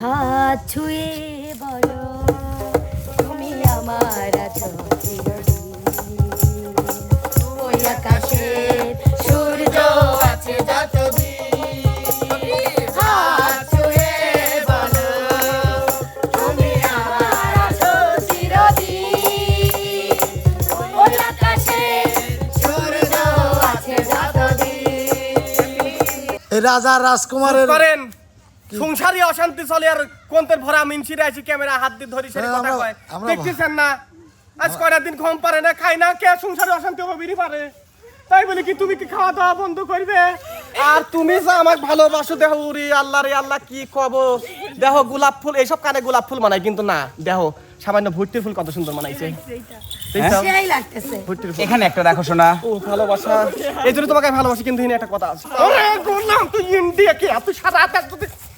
হাত ছুঁয়ে বলো তুমি আমার আছো ওই আকাশের সূর্য আছে যতদিন। হাত ছুঁয়ে বলো তুমি আমার আছো চিরদিন। ওই আকাশের সূর্য আছে যতদিন। রাজা রাজকুমারের করেন। সংসারী অশান্তি চলে আর কোনতের ভরা মিনছিরে আছে ক্যামেরা হাত দিয়ে ধরি সেটা হ্যাঁ, কথা কয়। দেখতেছেন না? আজ কয়টা দিন ঘুম পারে না খাই না কে সংসারে অশান্তি হবে বিড়ি পারে। তাই বলি কি তুমি কি খাওয়া দাওয়া বন্ধ করবে? আর তুমি যে আমাকে ভালোবাসো দেহ উরি আল্লাহ রে আল্লাহ কি কব? দেহ গোলাপ ফুল এইসব কানে গোলাপ ফুল মানায় কিন্তু না দেহ সামান্য ভর্তির ফুল কত সুন্দর মানাইছে। ফুল। এখানে একটা রাখো শোনা ও ভালোবাসা। এই জন্য তোমাকে ভালোবাসি কিন্তু এখানে একটা কথা আছে। ওরে গোলাম তুই ইন্ডিয়া কে এত সাদা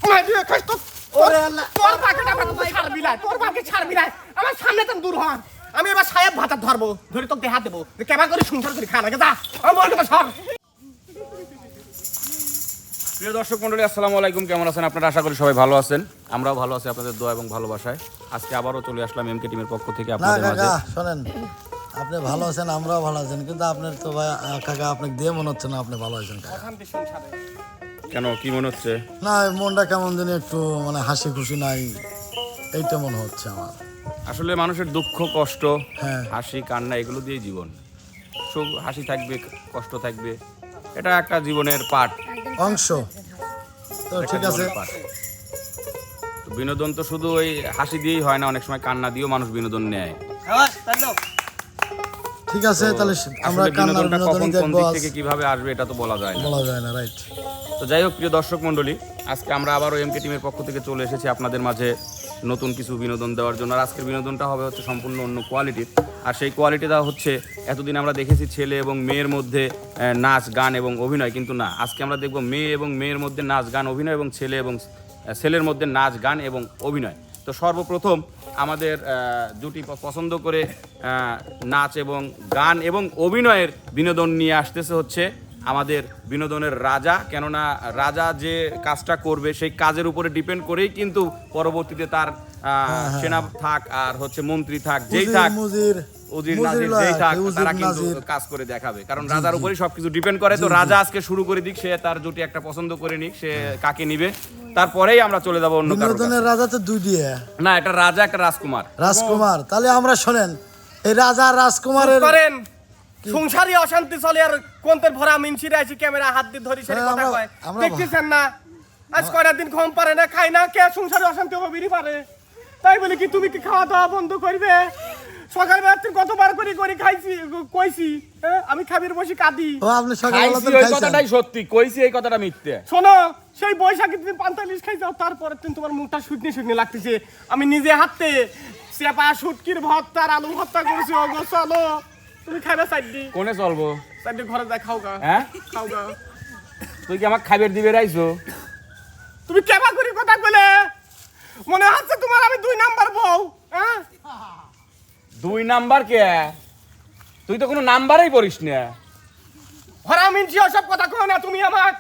খাস তো। ওরে আল্লাহ। তোর বাকিটা আমার ছাড়বি না। তোর বাকি ছাড়বি না। আমার সামনে তো দূর হন। আমি এবার সাহেব ভাতা ধরবো। ধরে তোকে হাত দেবো। করে সংসার করে খা লাগে যা। আমার বলতে সর প্রিয় দর্শক মন্ডলী আসসালামু আলাইকুম। কেমন আছেন? আপনারা আশা করি সবাই ভালো আছেন। আমরাও ভালো আছি আপনাদের দোয়া এবং ভালোবাসায়। আজকে আবারও চলে আসলাম এমকে টিমের পক্ষ থেকে আপনাদের মাঝে। কাকা শোনেন। আপনি ভালো আছেন আমরাও ভালো আছেন। কিন্তু আপনার তো ভাই কাকা আপনাকে দিয়ে মনে হচ্ছে না আপনি ভালো আছেন কাকা। কেন কি মনে হচ্ছে? না মনটা কেমন যেন একটু মানে হাসি খুশি নাই। এইটা মনে হচ্ছে আমার। আসলে মানুষের দুঃখ কষ্ট হ্যাঁ। হাসি কান্না এগুলো দিয়েই জীবন। সুখ হাসি থাকবে কষ্ট থাকবে। এটা একটা জীবনের পাঠ। অংশ। তো ঠিক আছে। পাঠ। তো বিনোদন তো শুধু ওই হাসি দিয়েই হয় না অনেক সময় কান্না দিয়েও মানুষ বিনোদন নেয়। ঠিক আছে তাহলে আমরা কান্নার কোন দেখব থেকে কীভাবে আসবে এটা তো বলা যায় না। বলা যায় না রাইট। তো যাই হোক, প্রিয় দর্শক মণ্ডলী, আজকে আমরা আবারও এমকে টিমের পক্ষ থেকে চলে এসেছি আপনাদের মাঝে নতুন কিছু বিনোদন দেওয়ার জন্য। আর আজকের বিনোদনটা হবে হচ্ছে সম্পূর্ণ অন্য কোয়ালিটির আর সেই কোয়ালিটিটা হচ্ছে, এতদিন আমরা দেখেছি ছেলে এবং মেয়ের মধ্যে নাচ, গান এবং অভিনয়। কিন্তু না, আজকে আমরা দেখব মেয়ে এবং মেয়ের মধ্যে নাচ, গান, অভিনয় এবং ছেলে এবং ছেলের মধ্যে নাচ, গান এবং অভিনয়। তো সর্বপ্রথম আমাদের জুটি পছন্দ করে নাচ এবং গান এবং অভিনয়ের বিনোদন নিয়ে আসতেছে হচ্ছে আমাদের বিনোদনের রাজা কেননা রাজা যে কাজটা করবে সেই কাজের উপরে ডিপেন্ড করেই কিন্তু পরবর্তীতে তার সেনা থাক আর হচ্ছে মন্ত্রী থাক যেই থাক উজির নাজির যেই থাক তারা কিন্তু কাজ করে দেখাবে। কারণ রাজার উপরেই সবকিছু ডিপেন্ড করে তো রাজা আজকে শুরু করে দিক সে তার জুটি একটা পছন্দ করে নিক সে কাকে নিবে। তারপরেই আমরা চলে যাব অন্য বিনোদনের রাজা তো দুই দিয়ে। না এটা রাজা একটা রাজকুমার। রাজকুমার তাহলে আমরা শোনেন এই রাজা রাজকুমারের করেন সংসারী অশান্তি চলে আর কোনতের ভরা মিনছিরে আছে ক্যামেরা হাত দিয়ে ধরি সেটা হ্যাঁ, কথা কয়। দেখতেছেন না? আজ কয়টা দিন ঘুম পারে না খাই না কে সংসারে অশান্তি হবে বিড়ি পারে? তাই বলি কি তুমি কি খাওয়া দাওয়া বন্ধ করবে? সকালবেলা তুই কতবার করে করে খাইছি কইছি হ্যাঁ? আমি খাবির বসে কাঁদি। ও আপনি সকালবেলা ওই কথাটাই সত্যি কইছি এই কথাটা মিথ্যে। শোনো সেই বৈশাখী তুমি পান্তালিশ খাই যাও তারপরে তুমি তোমার মুখটা শুকনি শুকনি লাগতেছে। আমি নিজে হাতে চেপা শুটকির ভর্তা আর আলু ভর্তা করেছি ও গো চলো। তুমি খাইবে চারটি কোনে চলবো? চারটি ঘরে যাই খাও গা হ্যাঁ খাও গা তুই কি আমাকে খাইবার দিবে রাইছো তুমি কেবা করে কথা বলে মনে হচ্ছে তোমার আমি দুই নাম্বার বউ হ্যাঁ দুই নাম্বার কে? তুই তো কোনো নাম্বারই পড়িস না? ভরা মিনছি সব কথা কো না তুমি আমার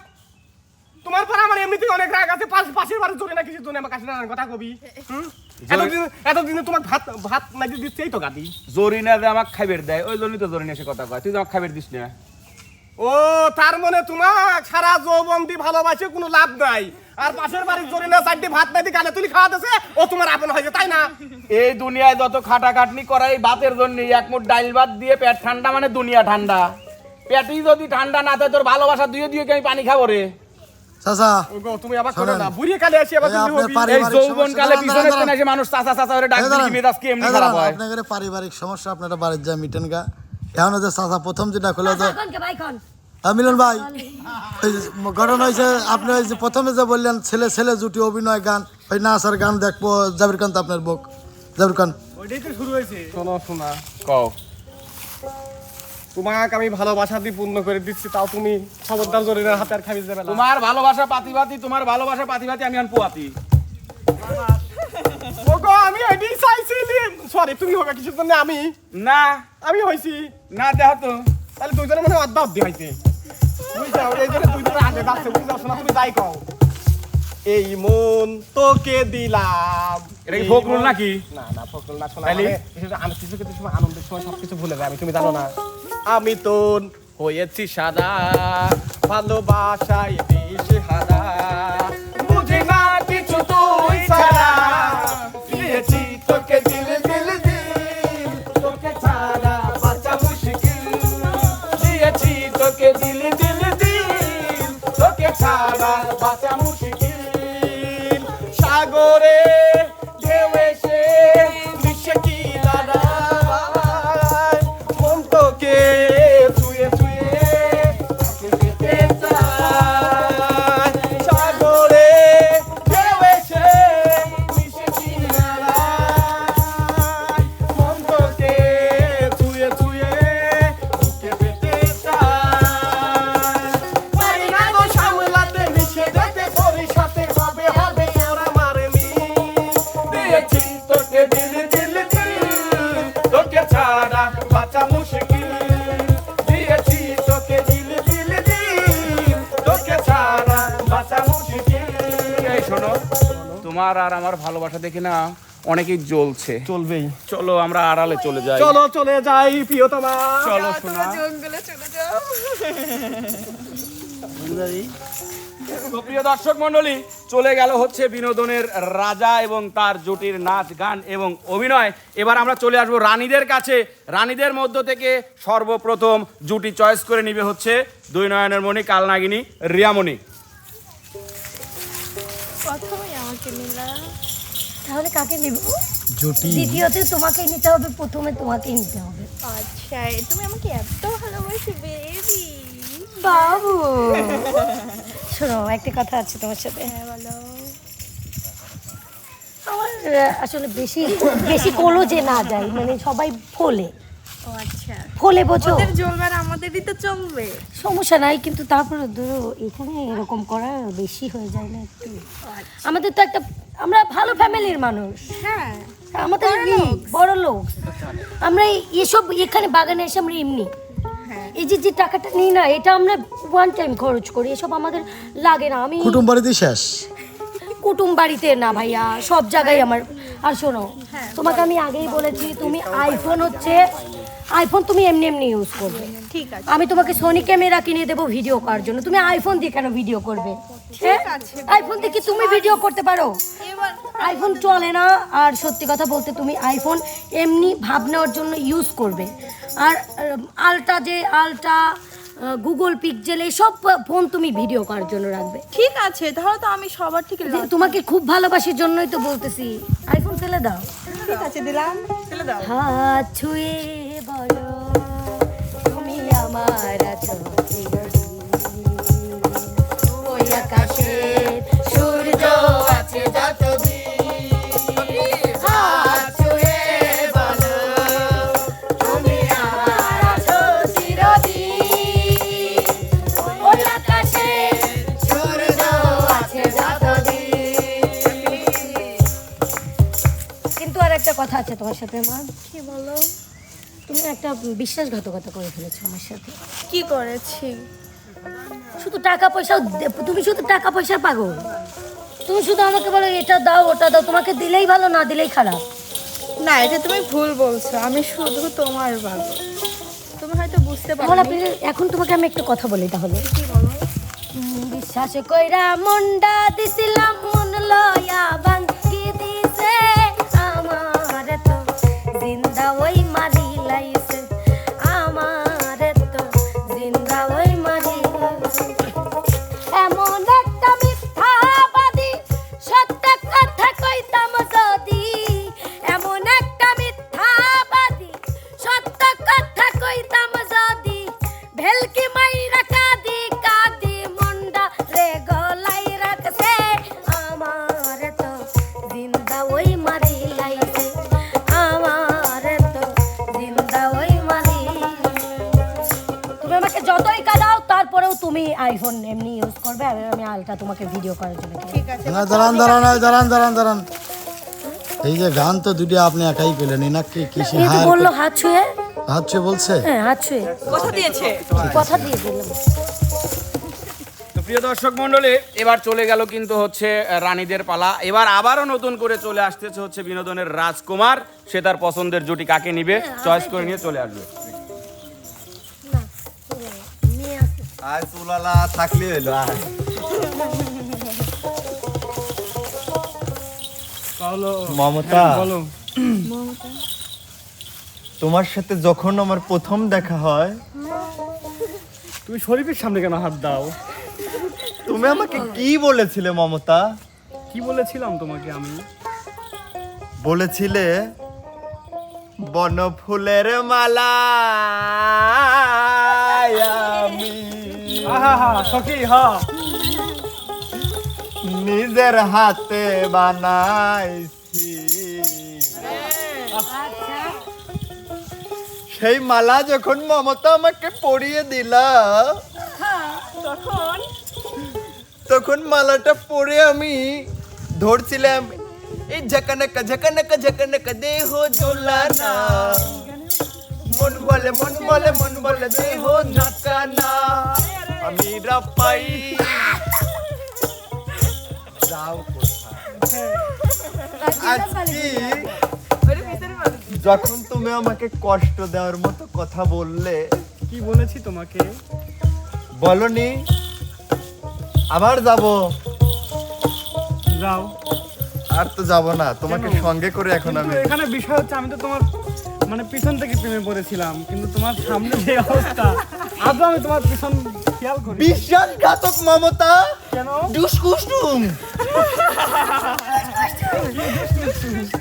তোমার পর আমার এমনিতেই অনেক রাগ আছে পাশ পাশের বাড়ি জোরে না কিছু জন্য আমার কাছে না কথা কবি হুম? এতদিন এতদিনে তোমার ভাত ভাত নাকি দিচ্ছেই তো গাদি। জরিনা যে আমাকে খাইবার দেয় ওই জন্যই তো জরিনা সে কথা কয়। তুই আমাকে খাইবার দিস না। ও তার মানে তোমার সারা যৌবন দিয়ে ভালোবাসে কোনো লাভ নাই। আর পাশের বাড়ির চারটে ভাত নাই গালে তুলি ও তোমার আপন হয়েছে তাই না? এই দুনিয়ায় যত খাটাখাটনি করাই ভাতের জন্য এক মুঠ ডাইল ভাত দিয়ে পেট ঠান্ডা মানে দুনিয়া ঠান্ডা। পেটই যদি ঠান্ডা না থাকে তোর ভালোবাসা দুয়ে দিয়ে কি আমি পানি খাব রে? চাচা তুমি আবার করো না। বুড়িয়ে কালে আসি আবার তুমি আপনার হবি। পারি- এই পারিবারিক যৌবন সমস্যা- কালে দাঁড়ান, পিছনে দাঁড়ান, মানুষ চাচা চাচা করে ডাক দিলে মেজাজ কি এমনি খারাপ হয়? আপনাদের পারিবারিক সমস্যা আপনারা বাড়ির যা মিটেন গা। এখন যে চাচা প্রথম যেটা করল তো মিলন ভাই যে ঘটনা হয়েছে আপনি ওই যে প্রথমে যে বললেন ছেলে ছেলে জুটি অভিনয় গান ওই নাচ আর গান দেখব জাবির খান তো আপনার বুক। জাবির খান। ওইটাই তো শুরু হয়েছে। শোনো শোনা কও। তোমাকে আমি ভালোবাসা দিয়ে পূর্ণ করে দিচ্ছি তাও তুমি খবরদার জোরে না হাতে আর খাবি যাবে তোমার ভালোবাসা পাতিবাতি তোমার ভালোবাসা পাতিবাতি আমি এখন পোয়াতি ও গো আমি এটাই চাইছিলি সরি তুমি হবে কিছু জন্য আমি। না। আমি হইছি। না দেখো তো। তাহলে দুইজনে মানে অর্ধা অর্ধি হয়েছে বুঝছ? এই জন্য দুইজনে আগে যাচ্ছে বুঝছ? শোনা তুমি যাই কও। এই মন তোকে দিলাম। এটা কি মন- নাকি? না না ফখরুল না শোনা আমি কিছু কিছু সময় আনন্দের সময় সবকিছু ভুলে যাই আমি তুমি জানো না। আমি তোর হয়েছি সাদা ভালোবাসায় দিশে হারা। বুঝি না কিছু তুই ছাড়া দিয়েছি তোকে তোমার আর আমার ভালোবাসা দেখে না অনেকেই জ্বলছে। চলবেই। চলো আমরা আড়ালে চলে যাই। চলো চলে যাই প্রিয়তমা। চলো শোনা তো প্রিয় দর্শক মন্ডলী চলে গেল হচ্ছে বিনোদনের রাজা এবং তার জুটির নাচ গান এবং অভিনয়। এবার আমরা চলে আসব রানীদের কাছে। রানীদের মধ্য থেকে সর্বপ্রথম জুটি চয়েস করে নিবে হচ্ছে দুই নয়নের মণি কালনাগিনী রিয়ামণি। প্রথমে আমাকে নিলা? তাহলে কাকে নেব? দ্বিতীয়তে তোমাকেই নিতে হবে প্রথমে তোমাকেই নিতে হবে। আচ্ছা তুমি আমাকে এত ভালোবাসি বেবি বাবু। শোনো একটা কথা আছে তোমার সাথে। হ্যাঁ বলো। আমার আসলে বেশি বেশি কোলো যে না যায় মানে সবাই ফোলে। ও আচ্ছা। ফোলে বোঝো। ওদের আমাদেরই তো চলবে। সমস্যা নাই কিন্তু তারপরে ধরো এখানে এরকম করা বেশি হয়ে যায় না একটু। আমাদের তো একটা আমরা ভালো ফ্যামিলির মানুষ। হ্যাঁ। আমাদের কি বড় লোক। আমরা এসব এখানে বাগানে এসে আমরা এমনি। হ্যাঁ। এই যে যে টাকাটা নিই না এটা আমরা ওয়ান টাইম খরচ করি। এসব আমাদের লাগে না। আমি কুটুম বাড়িতে শেষ। কুটুম বাড়িতে না ভাইয়া সব জায়গায় আমার। আর শোনো তোমাকে আমি আগেই বলেছি তুমি আইফোন হচ্ছে আইফোন তুমি এমনি এমনি ইউজ করবে। ঠিক আছে। আমি তোমাকে সোনি ক্যামেরা কিনে দেবো ভিডিও করার জন্য। তুমি আইফোন দিয়ে কেন ভিডিও করবে? হ্যাঁ? আছে। আইফোন দিয়ে কি তুমি ভিডিও করতে পারো? আইফোন চলে না আর সত্যি কথা বলতে তুমি আইফোন এমনি ভাব নেওয়ার জন্য ইউজ করবে। আর আলটা যে আলটা গুগল পিকজেল এইসব ফোন তুমি ভিডিও করার জন্য রাখবে? ঠিক আছে তাহলে তো আমি সবার থেকে তোমাকে খুব ভালোবাসির জন্যই তো বলতেছি। আইফোন ফেলে দাও। ঠিক আছে দিলাম। হাত ছুঁয়ে বলো তুমি আমার কথা আছে তোমার সাথে আমার কি বলো? তুমি একটা বিশ্বাসঘাতকতা করে ফেলেছো আমার সাথে। কি করেছি? শুধু টাকা পয়সা তুমি শুধু টাকা পয়সা পাগল। তুমি শুধু আমাকে বলো এটা দাও ওটা দাও। তোমাকে দিলেই ভালো না দিলেই খারাপ। না এটা তুমি ভুল বলছো। আমি শুধু তোমার বাবু তুমি হয়তো বুঝতে পারো এখন তোমাকে আমি একটা কথা বলি তাহলে। কি বলো? বিশ্বাস কইরা মন্ডা দিছিলাম মন লয়া voy তুমি আইফোন এমনি ইউজ করবে আর আমি আলটা তোমাকে ভিডিও করার জন্য ঠিক আছে না দাঁড়ান দাঁড়ান দাঁড়ান দাঁড়ান দাঁড়ান। এই যে গান তো দুটি আপনি একাই পেলেন এনাকে তো হার বলল হাত ছুঁয়ে। হচ্ছে বলছে? হ্যাঁ হাত ছুঁয়ে। কথা দিয়েছে। কথা দিয়ে দিলাম তো প্রিয় দর্শক মণ্ডলী এবার চলে গেল কিন্তু হচ্ছে রানীদের পালা। এবার আবারও নতুন করে চলে আসতেছে হচ্ছে বিনোদনের রাজকুমার। সে তার পছন্দের জুটি কাকে নিবে? চয়েস করে নিয়ে চলে আসবে। আর তুলালা থাকলে হলো আর মমতা। তোমার সাথে যখন আমার প্রথম দেখা হয় তুমি শরীফের সামনে কেন হাত দাও? তুমি আমাকে কি বলেছিলে মমতা? কি বলেছিলাম তোমাকে আমি? বলেছিলে বন ফুলের মালা সখী হা। নিজের হাতে বানাইছি। সেই মালা যখন মমতা আমাকে পরিয়ে দিলা তখন? মালাটা পরে আমি ধরছিলাম এই ঝাকানাকা ঝাকানাকা ঝাকানাকা দেহ দোলানা মন বলে মন বলে মন বলে দেহ ঝাকানা। আমি রাপাই যাও আজকে যখন তুমি আমাকে কষ্ট দেওয়ার মতো কথা বললে কি বলেছি তোমাকে? বলনি আবার যাব। যাও। আর তো যাব না তোমাকে সঙ্গে করে এখন আমি এখানে বিষয় হচ্ছে আমি তো তোমার মানে পিছন থেকে প্রেমে পড়েছিলাম কিন্তু তোমার সামনে যে অবস্থা আজও আমি তোমার পিছন বিশ্বাসঘাতক মমতা? কেন? দুষ্কুষ্টুম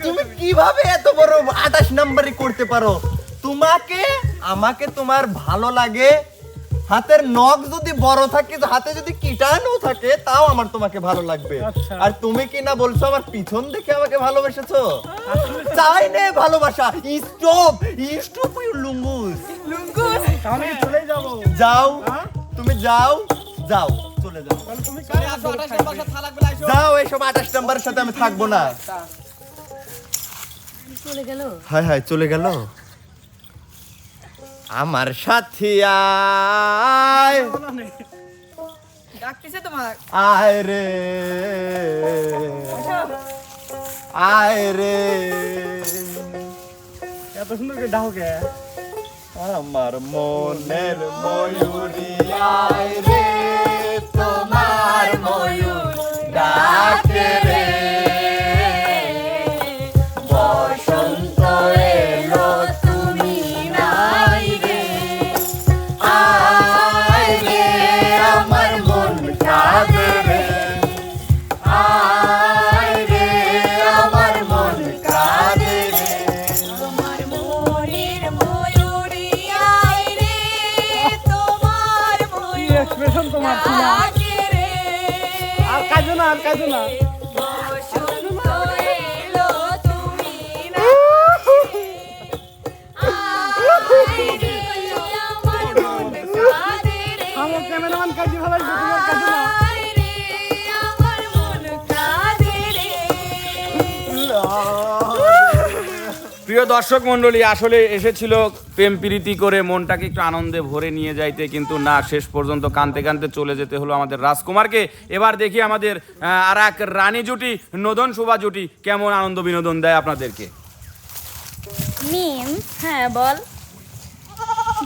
তুমি কীভাবে এত বড় আঠাশ নাম্বারই করতে পারো? তোমাকে আমাকে তোমার ভালো লাগে। হাতের নখ যদি বড় থাকে হাতে যদি কীটাণু থাকে তাও আমার তোমাকে ভালো লাগবে। আচ্ছা। আর তুমি কি না বলছো আমার পিছন দেখে আমাকে ভালোবেসেছো? চাই নে ভালোবাসা। স্টপ! স্টপ ইউ লুঙ্গুস। তাহলে কি চলেই যাব। যাও। হ্যাঁ? তুমি যাও যাও চলে যাও। তাহলে তুমি? যাও এইসব আঠাশ নাম্বারের সাথে আমি থাকব না। চলে গেল? হায় হায় চলে গেল? আমার সাথী আয়। ডাকতেছে তোমার? আয় রে। আয় রে। এত সুন্দর করে ডাকো কে? আমার মনের ময়ূরী। রে তোমার ময়ূর। প্রিয় দর্শক মণ্ডলী, আসলে এসেছিল প্রেম প্রীতি করে মনটাকে একটু আনন্দে ভরে নিয়ে যাইতে, কিন্তু না, শেষ পর্যন্ত কানতে কানতে চলে যেতে হলো আমাদের রাজকুমারকে। এবার দেখি আমাদের আর এক রানী জুটি, নদন শোভা জুটি কেমন আনন্দ বিনোদন দেয় আপনাদেরকে? মিম হ্যাঁ বল।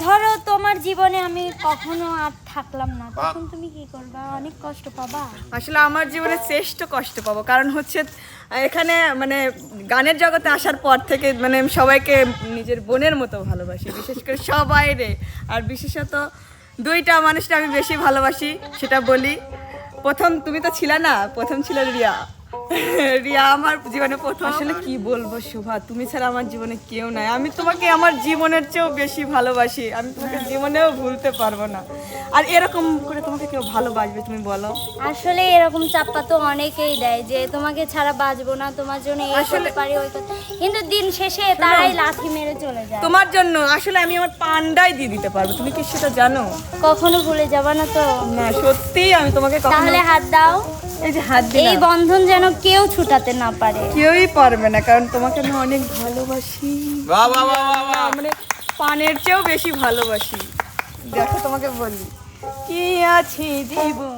ধরো তোমার জীবনে আমি কখনো আর থাকলাম না তখন তুমি কি করবা? অনেক কষ্ট পাবা। আসলে আমার জীবনে শ্রেষ্ঠ কষ্ট পাবো কারণ হচ্ছে এখানে মানে গানের জগতে আসার পর থেকে মানে আমি সবাইকে নিজের বোনের মতো ভালোবাসি বিশেষ করে সবাই রে। আর বিশেষত দুইটা মানুষটা আমি বেশি ভালোবাসি সেটা বলি। প্রথম তুমি তো ছিলে না প্রথম ছিল রিয়া। রিয়া আমার জীবনে প্রথম আসলে কি বলব শোভা? তুমি ছাড়া আমার জীবনে কেউ নাই। আমি তোমাকে আমার জীবনের চেয়েও বেশি ভালোবাসি। আমি তোমাকে জীবনেও ভুলতে পারব না। আর এরকম করে তোমাকে কেউ ভালোবাসবে তুমি বলো। আসলে এরকম চাপ্পা তো অনেকেই দেয় যে তোমাকে ছাড়া বাঁচবো না তোমার জন্য এই করতে আসলে- পারি ওই করতে কিন্তু দিন শেষে তারাই লাথি মেরে চলে যায়। তোমার জন্য আসলে আমি আমার পান্ডাই দিয়ে দিতে পারব। তুমি কি সেটা জানো? কখনো ভুলে যাবা না তো? না সত্যি আমি তোমাকে কখনো তাহলে হাত দাও। এই যে হাত এই বন্ধন যেন কেউ ছুটাতে না পারে। কেউই পারবে না কারণ তোমাকে আমি অনেক ভালোবাসি। বাহ বাহ বাহ বাহ বাহ। মানে পানের চেয়েও বেশি ভালোবাসি। দেখো তোমাকে বলি কি আছে জীবন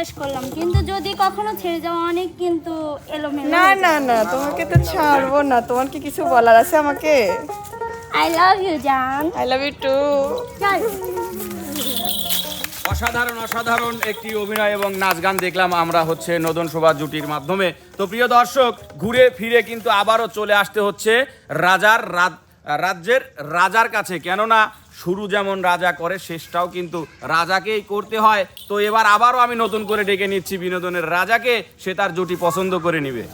বিশ্বাস করলাম। কিন্তু যদি কখনো ছেড়ে যাও অনেক কিন্তু এলোমেলো না না না তোমাকে তো ছাড়বো না। তোমার কি কিছু বলার আছে আমাকে? আই লাভ ইউ জান আই লাভ ইউ টু অসাধারণ অসাধারণ একটি অভিনয় এবং নাচ গান দেখলাম আমরা হচ্ছে নদন শোভা জুটির মাধ্যমে। তো প্রিয় দর্শক ঘুরে ফিরে কিন্তু আবারও চলে আসতে হচ্ছে রাজার রাত- রাজ্যের রাজার কাছে। কেননা শুরু যেমন রাজা করে শেষটাও কিন্তু রাজাকেই করতে হয়। তো এবার আবারও আমি নতুন করে ডেকে নিচ্ছি বিনোদনের রাজাকে সে তার জুটি পছন্দ করে নিবে।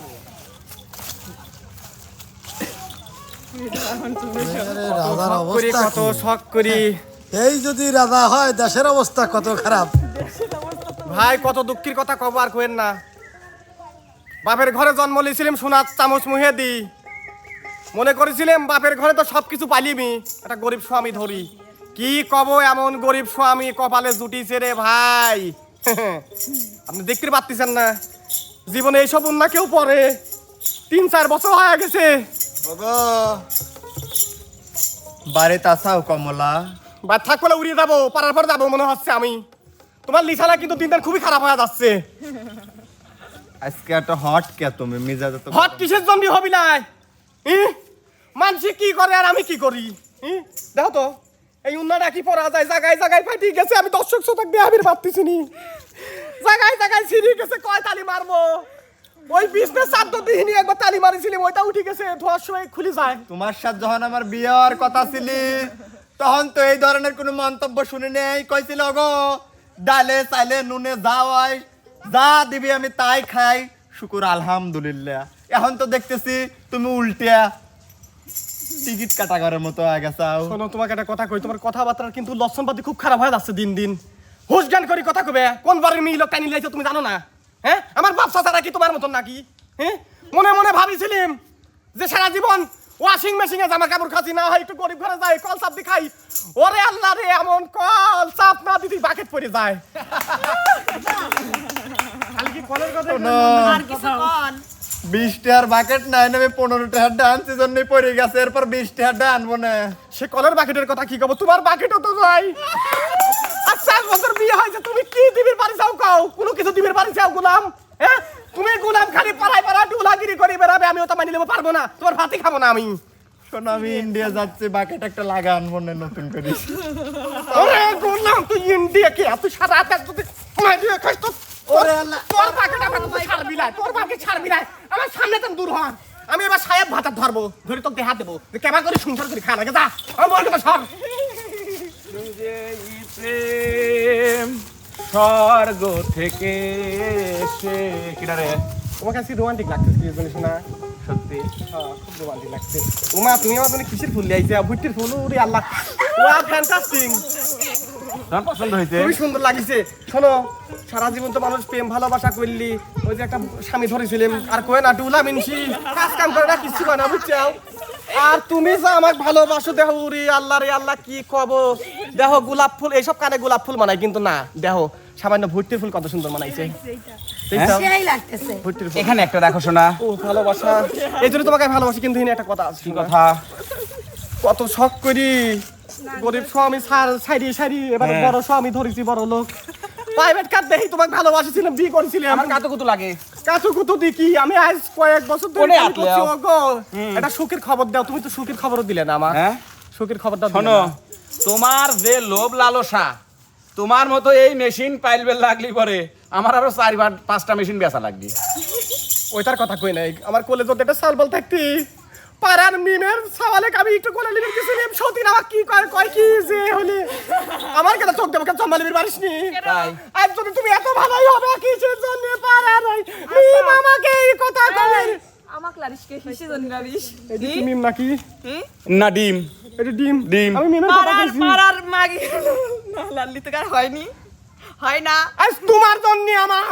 কত শখ করি। এই যদি রাজা হয় দেশের অবস্থা কত খারাপ। ভাই কত দুঃখের কথা কবার আর কোয়েন না। বাপের ঘরে জন্ম লিয়েছিলাম সোনার চামচ মুহে দি মনে করেছিলাম বাপের ঘরে তো সব কিছু পালিমি একটা গরিব স্বামী ধরি। কি কব এমন গরিব স্বামী কপালে জুটিছে রে ভাই? আপনি দেখতে পাচ্ছেন না। জীবনে এইসব উন্না কেউ পরে তিন চার বছর হয়ে গেছে। ওগো। বাড়িতে আসাও কমলা। বা থাক বলে উড়িয়ে যাব পাড়ার পর যাব মনে হচ্ছে আমি। তোমার লিসানা কিন্তু দিন দিন খুবই খারাপ হয়ে যাচ্ছে। আজকে একটা হট কে তুমি মিজাজ হট কিসের জন্য হবি নাই? মানসি কি করে আর আমি কি করি? দেখো তো, এই উন্নাটা কি পড়া যায়? জায়গায় জায়গায় ফাটি গেছে, আমি দর্শক শতক দিয়ে আবির পারতেছি নি। জায়গায় জায়গায় ছিঁড়ি গেছে, কয় তালি মারবো? ওই বিজনেস চাদ্দ দিহিনি একবার তালি মারিছিলাম, ওইটা উঠে গেছে, ধোয়ার সময় খুলে যায়। তোমার সাথে যখন আমার বিয়ে কথা ছিলি? তখন তো এই ধরনের কোনো মন্তব্য শুনি নেই। কইছিল গো ডালে চাইলে নুনে যা হয় যা দিবি আমি তাই খাই। শুকুর, আলহামদুলিল্লাহ। এখন তো দেখতেছি তুমি উল্টিয়া টিকিট কাটা করার মতো হয়ে গেছাও শোনো তোমাকে একটা কথা কই তোমার কথাবার্তার কিন্তু লক্ষণপাতি খুব খারাপ হয়ে যাচ্ছে দিন দিন। হুশ জ্ঞান করে কথা কবে কোন বারের মেয়ে লোক টানি লাইছো তুমি জানো না? হ্যাঁ? আমার ব্যবসা ছাড়া কি তোমার মতন নাকি? হ্যাঁ? মনে মনে ভাবিছিলাম যে সারা জীবন ওয়াশিং মেশিনে জামা কাপড় খাচ্ছি না হয় একটু গরিব ঘরে যাই কল চাপ দি খাই। ওরে আল্লাহ রে এমন কল চাপ না দিদি বাকেট পড়ে যায়। খালি কি কলের কথা বিশ টাকার বাকেট নাই নেবে পনেরো টাকার ডান সিজনে পড়ে গেছে এরপর বিশ টাকার ডান মনে সে কলের বাকেটের কথা কি কব? তোমার বাকেটও তো নাই। আর চার বছর বিয়ে হয়েছে তুমি কি দিবির বাড়ি যাও কাও? কোনো কিছু দিবির বাড়ি যাও গোলাম? হ্যাঁ তুমি গোলাম খালি পাড়ায় পাড়া ডুলাগিরি করে বেড়াবে আমি ওটা মানি নেব পারব না। তোমার ভাতই খাব না আমি। শোনো আমি ইন্ডিয়া যাচ্ছি বাকেট একটা লাগান মনে নতুন করে। ওরে গোলাম তুই ইন্ডিয়া কি তুই সারা রাত যদি খাস তো তোর তো ছাড়বি না তোর বাকেট ছাড়বি না। আমার সামনে তো দূর হন। আমি এবার সাহেব ভাতা ধরবো ধরে তোকে হাত দেবো। কেমন করে সংসার করে খা লাগে যা। আমার বলতে সব প্রেম স্বর্গ থেকে এসে কিনা রে? তোমার কাছে রোমান্টিক লাগতেছে কি জানিস না? সত্যি? হ্যাঁ, খুব রোমান্টিক লাগছে ওমা তুমি আমার জন্য কিসের ফুল লিয়াইছে ভুট্টির ফুল উড়ি আল্লাহ। ওয়া ফ্যান্টাস্টিং তোমার পছন্দ হয়েছে। খুবই সুন্দর লাগিছে। শোনো সারা জীবন তো মানুষ প্রেম ভালোবাসা করলি। ওই যে একটা স্বামী ধরেছিলাম আর কয়ে না ডুলা মিনসি কাজ কাম করে না কিছু করে না বুঝছ? আর তুমি যে আমাকে ভালোবাসো দেহ উরি আল্লাহ রে আল্লাহ কি কব? দেহ গোলাপ ফুল এইসব কানে গোলাপ ফুল মানাই কিন্তু না দেহ সামান্য ভুট্টির ফুল কত সুন্দর মানাইছে। ফুল। এখানে একটা দেখো শোনা ও ভালোবাসা। এই জন্য তোমাকে আমি ভালোবাসি কিন্তু এখানে একটা কথা আছে কি কথা? কত শখ করি। গরিব স্বামী সাইডি সাইডি এবার হ্যাঁ। বড় স্বামী ধরেছি বড় লোক। প্রাইভেট কার দেখি তোমাকে ভালোবাসিছিলাম বিয়ে করেছিলাম। আমার কাতো কুতু লাগে। কাছু কুতু দেখি আমি আজ কয়েক বছর ধরে। একটা সুখের খবর দাও তুমি তো সুখের খবরও দিলে না আমার হ্যাঁ? সুখের খবরটা দিলে শোনো তোমার যে লোভ লালসা তোমার মতো এই মেশিন পাইলবেল লাগলি পরে আমার আরও চার পাঁচটা মেশিন বেচা লাগবে। ওইটার কথা কই নাই আমার কোলে যদি একটা সালবল থাকতি পাড়ার মিমের সওয়ালে আমি একটু কোলে লিবির কিছু নিম সতীন আমার কি কয় কয় কি যে হলে? আমার কেন চোখ দেবো কেন চম্মা লিবির পারিস নি? আর যদি তুমি এত ভালোই হবে কিসের জন্য পাড়ার ওই মিম আমাকে এই কথা কবে আমাকে লারিস কে? কিসে জন্য লারিস? মিম নাকি? না ডিম। এটা ডিম? ডিম। আমি মিমের কথা কইছি। পাড়ার মাগি। না লাল্লি তো আর হয়নি। হয় না। আজ তোমার জন্য আমার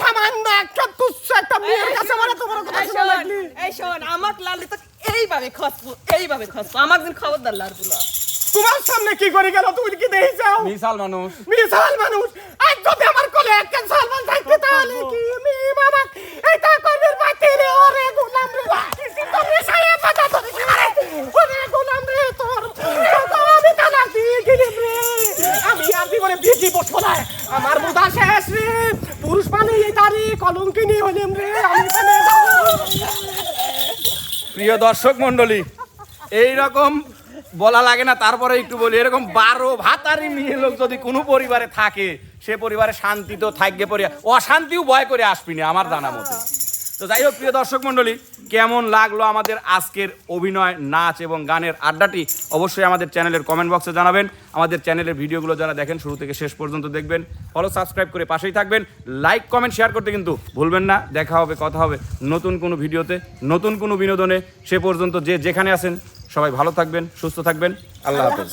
সামান্য একটা তুচ্ছ একটা মেয়ের কাছে মানে তোমার কথা শোনা লাগলি। এই শোন আমার লাল্লি তো এইভাবে খসবো এইভাবে খসবো। আমার খবরদার তোমার সামনে কি করে গেল? তুমি কি যাও বিশাল মানুষ। বিশাল মানুষ? এক আমার কোলে একজন সালমান থাকতে তাহলে কি আমি বাবা ওরে গোলাম রে। তুমি পাতা আরে ওরে গোলাম রে তোর আমি দিয়ে গেলাম রে। আমি আর কি করে বিজি বসবো না। আমার মুদা শেষ রে। পুরুষ মানে এই তারি কলঙ্কিনী হলাম রে। আমি প্রিয় দর্শক মন্ডলী এইরকম বলা লাগে না, তারপরে একটু বলি, এরকম বারো ভাতারি মেয়ে লোক যদি কোনো পরিবারে থাকে, সে পরিবারে শান্তি তো থাকবে পরিবার অশান্তিও ভয় করে আসবিনি আমার জানা মতে। তো যাই হোক, প্রিয় দর্শক মন্ডলী কেমন লাগল আমাদের আজকের অভিনয়, নাচ এবং গানের আড্ডাটি? অবশ্যই আমাদের চ্যানেলের কমেন্ট বক্সে জানাবেন। আমাদের চ্যানেলের ভিডিওগুলো যারা দেখেন, শুরু থেকে শেষ পর্যন্ত দেখবেন। ফলো সাবস্ক্রাইব করে পাশেই থাকবেন। লাইক কমেন্ট শেয়ার করতে কিন্তু ভুলবেন না। দেখা হবে, কথা হবে নতুন কোনো ভিডিওতে, নতুন কোনো বিনোদনে। সে পর্যন্ত যে যেখানে আছেন, সবাই ভালো থাকবেন, সুস্থ থাকবেন। আল্লাহ হাফেজ।